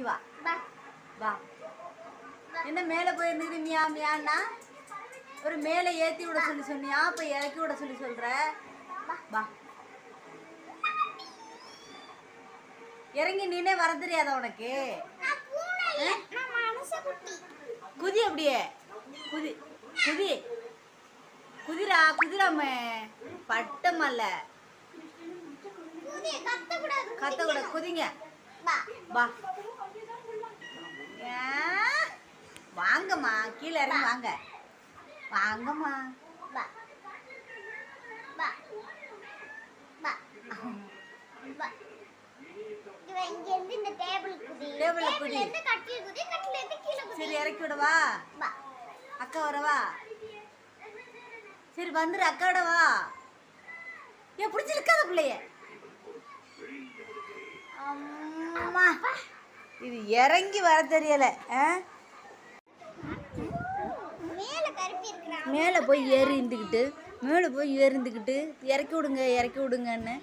இறங்கி வா. வா. என்ன மேலே போய் இருந்துக்கிட்டு மியா மியான்னா? ஒரு மேலே ஏற்றி விட சொல்லி சொன்னியா? இப்போ இறக்கி விட சொல்லி சொல்கிற வா. இறங்கி நீனே வர தெரியாதா உனக்கு குதி அப்படியே. குதி. குதி. குதிரா குதிராம. பட்டமல்ல. குதி கத்த கூடாது. கத்த கூட குதிங்க. வா? வாங்கம்மா கீழே இறங்கி வாங்க. வாங்கம்மா. சரி இறக்கி விடவா வா. அக்கா வரவா சரி வந்துரு அக்காவோட வா. ஏன் பிடிச்சி இருக்காத பிள்ளைய. இது இறங்கி வர தெரியல மேல போய் ஏறி இருந்துக்கிட்டு மேலே போய் ஏறி இருந்துக்கிட்டு இறக்கி விடுங்க இறக்கி விடுங்கன்னு